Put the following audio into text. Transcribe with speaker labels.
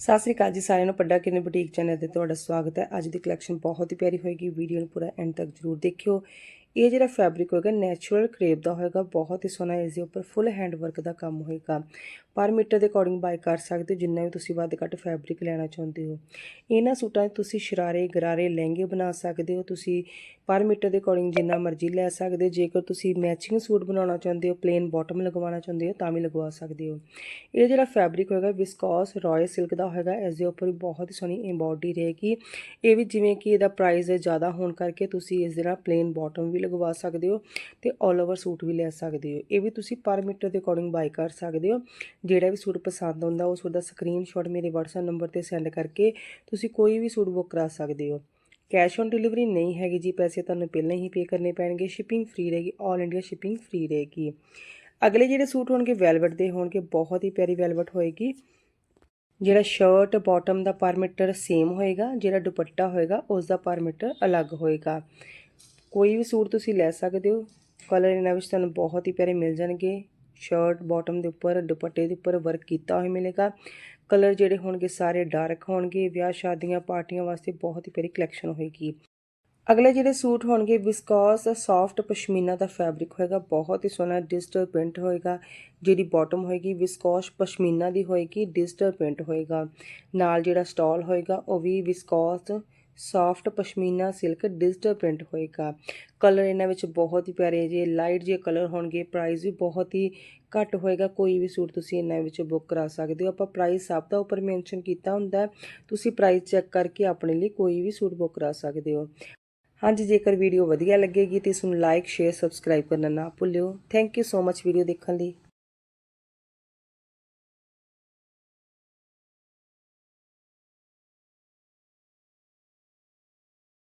Speaker 1: ਸਤਿ ਸ੍ਰੀ ਅਕਾਲ ਜੀ ਸਾਰਿਆਂ ਨੂੰ ਪੱਡਾ ਕਿਨੇ ਬੁਟੀਕ ਚੈਨਲ ਤੇ ਤੁਹਾਡਾ ਸਵਾਗਤ ਹੈ। ਅੱਜ ਦੀ ਕਲੈਕਸ਼ਨ ਬਹੁਤ ਹੀ ਪਿਆਰੀ ਹੋਏਗੀ, ਵੀਡੀਓ ਨੂੰ ਪੂਰਾ ਐਂਡ ਤੱਕ ਜਰੂਰ ਦੇਖਿਓ। ਇਹ ਜਿਹੜਾ ਫੈਬਰਿਕ ਹੋਏਗਾ ਨੈਚੁਰਲ ਕਰੇਪ ਦਾ ਹੋਏਗਾ, ਬਹੁਤ ਹੀ ਸੋਹਣਾ ਇਸ ਦੇ ਉੱਪਰ ਫੁੱਲ ਹੈਂਡ ਵਰਕ ਦਾ ਕੰਮ ਹੋਏਗਾ। ਪਰ ਮੀਟਰ ਦੇ ਅਕੋਰਡਿੰਗ ਬਾਈ ਕਰ ਸਕਦੇ ਹੋ, ਜਿੰਨਾ ਵੀ ਤੁਸੀਂ ਵੱਧ ਘੱਟ ਫੈਬਰਿਕ ਲੈਣਾ ਚਾਹੁੰਦੇ ਹੋ। ਇਹਨਾਂ ਸੂਟਾਂ 'ਚ ਤੁਸੀਂ ਸ਼ਰਾਰੇ, ਗਰਾਰੇ, ਲਹਿੰਗੇ ਬਣਾ ਸਕਦੇ ਹੋ ਤੁਸੀਂ। ਪਰ ਮੀਟਰ ਦੇ ਅਕੋਰਡਿੰਗ ਜਿੰਨਾ ਮਰਜ਼ੀ ਲੈ ਸਕਦੇ ਹੋ, ਜੇਕਰ ਤੁਸੀਂ ਮੈਚਿੰਗ ਸੂਟ ਬਣਾਉਣਾ ਚਾਹੁੰਦੇ ਹੋ ਪਲੇਨ ਬਾਟਮ ਲਗਵਾਉਣਾ ਚਾਹੁੰਦੇ ਹੋ, ਤਾਂ ਵੀ ਲਗਵਾ ਸਕਦੇ ਹੋ। ਇਹ ਜਿਹੜਾ ਫੈਬਰਿਕ ਹੋਏਗਾ ਵਿਸਕੋਸ ਰਾਇਲ ਸਿਲਕ ਦਾ ਹੋਏਗਾ, ਇਸ ਦੇ ਉੱਪਰ ਵੀ ਬਹੁਤ ਹੀ ਸੋਹਣੀ ਐਮਬੋਡੀ ਰਹੇਗੀ। ਇਹ ਵੀ ਜਿਵੇਂ ਕਿ ਇਹਦਾ ਪ੍ਰਾਈਸ ਜ਼ਿਆਦਾ ਹੋਣ ਕਰਕੇ ਤੁਸੀਂ ਇਸ ਦੇ ਨਾਲ ਪਲੇਨ ਬਾਟਮ ਵੀ ਲਗਵਾ ਸਕਦੇ ਹੋ ਤੇ 올 ਓਵਰ ਸੂਟ ਵੀ ਲੈ ਸਕਦੇ ਹੋ। ਇਹ ਵੀ ਤੁਸੀਂ ਪਰ ਮੀਟਰ ਦੇ ਅਕੋਰਡਿੰਗ ਬਾਈ ਕਰ ਸਕਦੇ ਹੋ। ਜਿਹੜਾ ਵੀ ਸੂਟ ਪਸੰਦ ਆਉਂਦਾ ਉਸ ਦਾ ਸਕਰੀਨਸ਼ਾਟ ਮੇਰੇ WhatsApp ਨੰਬਰ ਤੇ ਸੈਂਡ ਕਰਕੇ ਤੁਸੀਂ ਕੋਈ ਵੀ ਸੂਟ ਬੁੱਕ ਕਰਾ ਸਕਦੇ ਹੋ। ਕੈਸ਼ ਔਨ ਡਿਲੀਵਰੀ ਨਹੀਂ ਹੈਗੀ ਜੀ, ਪੈਸੇ ਤੁਹਾਨੂੰ ਪਹਿਲਾਂ ਹੀ ਪੇ ਕਰਨੇ ਪੈਣਗੇ। ਸ਼ਿਪਿੰਗ ਫ੍ਰੀ ਰਹੇਗੀ 올 ਇੰਡੀਆ ਸ਼ਿਪਿੰਗ ਫ੍ਰੀ ਰਹੇਗੀ। ਅਗਲੇ ਜਿਹੜੇ ਸੂਟ ਹੋਣਗੇ ਵੈਲਵਟ ਦੇ ਹੋਣਗੇ, ਬਹੁਤ ਹੀ ਪਿਆਰੀ ਵੈਲਵਟ ਹੋਏਗੀ। ਜਿਹੜਾ ਸ਼ਰਟ ਬਾਟਮ ਦਾ ਪਰ ਮੀਟਰ ਸੇਮ ਹੋਏਗਾ, ਜਿਹੜਾ ਦੁਪੱਟਾ ਹੋਏਗਾ ਉਸ ਦਾ ਪਰ ਮੀਟਰ ਅਲੱਗ ਹੋਏਗਾ। ਕੋਈ ਵੀ ਸੂਟ ਤੁਸੀਂ ਲੈ ਸਕਦੇ ਹੋ। ਕਲਰ ਇਹਨਾਂ ਵਿੱਚ ਤੁਹਾਨੂੰ ਬਹੁਤ ਹੀ ਪਿਆਰੇ ਮਿਲ ਜਾਣਗੇ। ਸ਼ਰਟ ਬਾਟਮ ਦੇ ਉੱਪਰ, ਦੁਪੱਟੇ ਦੇ ਉੱਪਰ ਵਰਕ ਕੀਤਾ ਹੋਇਆ ਮਿਲੇਗਾ। ਕਲਰ ਜਿਹੜੇ ਹੋਣਗੇ ਸਾਰੇ ਡਾਰਕ ਹੋਣਗੇ। ਵਿਆਹ ਸ਼ਾਦੀਆਂ, ਪਾਰਟੀਆਂ ਵਾਸਤੇ ਬਹੁਤ ਹੀ ਪਿਆਰੀ ਕਲੈਕਸ਼ਨ ਹੋਏਗੀ। ਅਗਲੇ ਜਿਹੜੇ ਸੂਟ ਹੋਣਗੇ ਵਿਸਕੋਸ ਸੌਫਟ ਪਸ਼ਮੀਨਾ ਦਾ ਫੈਬਰਿਕ ਹੋਏਗਾ। ਬਹੁਤ ਹੀ ਸੋਹਣਾ ਡਿਜੀਟਲ ਪ੍ਰਿੰਟ ਹੋਏਗਾ, ਜਿਹੜੀ ਬਾਟਮ ਹੋਏਗੀ ਵਿਸਕੋਸ ਪਸ਼ਮੀਨਾ ਦੀ ਹੋਏਗੀ ਡਿਜੀਟਲ ਪ੍ਰਿੰਟ ਹੋਏਗਾ। ਨਾਲ ਜਿਹੜਾ ਸਟਾਲ ਹੋਏਗਾ, ਉਹ ਵੀ viscose soft pashmina silk digital print ਹੋਏਗਾ। ਕਲਰ ਇਹਨਾਂ ਵਿੱਚ ਬਹੁਤ ਹੀ ਪਿਆਰੇ ਜੇ ਲਾਈਟ ਜੇ ਕਲਰ ਹੋਣਗੇ ਪ੍ਰਾਈਸ ਵੀ ਬਹੁਤ ਹੀ ਘੱਟ ਹੋਏਗਾ, ਕੋਈ ਵੀ ਸੂਟ ਤੁਸੀਂ ਇਹਨਾਂ ਵਿੱਚ ਬੁੱਕ ਕਰਾ ਸਕਦੇ ਹੋ। ਆਪਾਂ ਪ੍ਰਾਈਸ ਸਭ ਦਾ ਉੱਪਰ ਮੈਂਸ਼ਨ ਕੀਤਾ ਹੁੰਦਾ, ਤੁਸੀਂ ਪ੍ਰਾਈਸ ਚੈੱਕ ਕਰਕੇ ਆਪਣੇ ਲਈ ਕੋਈ ਵੀ ਸੂਟ ਬੁੱਕ ਕਰਾ ਸਕਦੇ ਹੋ। ਹਾਂਜੀ, ਜੇਕਰ ਵੀਡੀਓ ਵਧੀਆ ਲੱਗੇਗੀ ਤੇ ਇਸ ਨੂੰ ਲਾਈਕ ਸ਼ੇਅਰ ਸਬਸਕ੍ਰਾਈਬ ਕਰਨਾ ਨਾ ਭੁੱਲਿਓ। Thank you so much video ਦੇਖਣ ਲਈ।